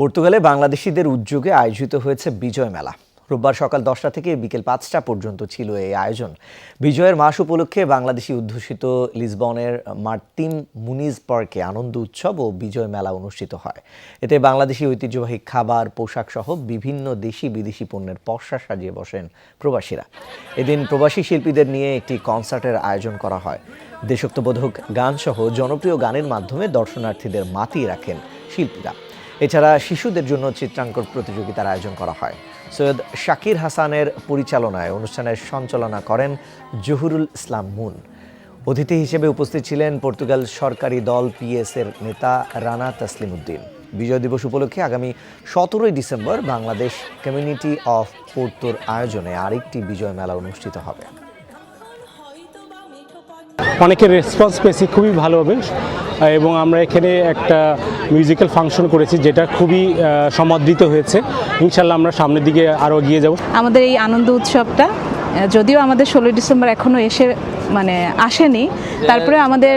পর্তুগালে বাংলাদেশিদের উদ্যোগে আয়োজিত হয়েছে বিজয় মেলা। রোববার সকাল দশটা থেকে বিকেল পাঁচটা পর্যন্ত ছিল এই আয়োজন। বিজয়ের মাস উপলক্ষে বাংলাদেশি অধ্যুষিত লিসবনের মার্তিন মুনিজ পার্কে আনন্দ উৎসব ও বিজয় মেলা অনুষ্ঠিত হয়। এতে বাংলাদেশি ঐতিহ্যবাহী খাবার পোশাক সহ বিভিন্ন দেশি বিদেশি পণ্যের পসরা সাজিয়ে বসেন প্রবাসীরা। এদিন প্রবাসী শিল্পীদের নিয়ে একটি কনসার্টের আয়োজন করা হয়। দেশাত্মবোধক গানসহ জনপ্রিয় গানের মাধ্যমে দর্শনার্থীদের মাতিয়ে রাখেন শিল্পীরা। এছাড়া শিশুদের জন্য চিত্রাঙ্কন প্রতিযোগিতার আয়োজন করা হয়। সৈয়দ শাকির হাসানের পরিচালনায় অনুষ্ঠানের সঞ্চালনা করেন জহুরুল ইসলাম মুন। অতিথি হিসেবে উপস্থিত ছিলেন পর্তুগাল সরকারি দল পিএস এর নেতা রানা তাসলিম উদ্দিন বিজয় দিবস উপলক্ষে আগামী সতেরোই ডিসেম্বর বাংলাদেশ কমিউনিটি অফ পোর্তোর আয়োজনে আরেকটি বিজয় মেলা অনুষ্ঠিত হবে। অনেকের রেসপন্স পেয়েছি খুবই ভালো এবং আমরা এখানে একটা মিউজিক্যাল ফাংশন করেছি যেটা খুবই সমাদৃত হয়েছে। ইনশাল্লাহ আমরা সামনের দিকে আরও এগিয়ে যাব। আমাদের এই আনন্দ উৎসবটা যদিও আমাদের ষোলোই ডিসেম্বর এখনও এসে মানে আসেনি। তারপরে আমাদের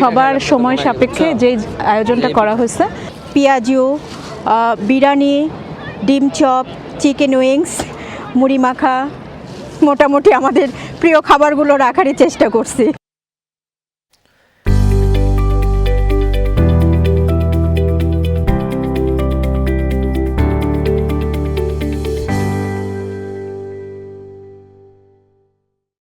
সবার সময় সাপেক্ষে যে আয়োজনটা করা হয়েছে পেঁয়াজু আহ, বিরিয়ানি ডিম চপ চিকেন উইংস মুড়ি মাখা মোটামুটি আমাদের প্রিয় খাবারগুলো রাখারই চেষ্টা করছি।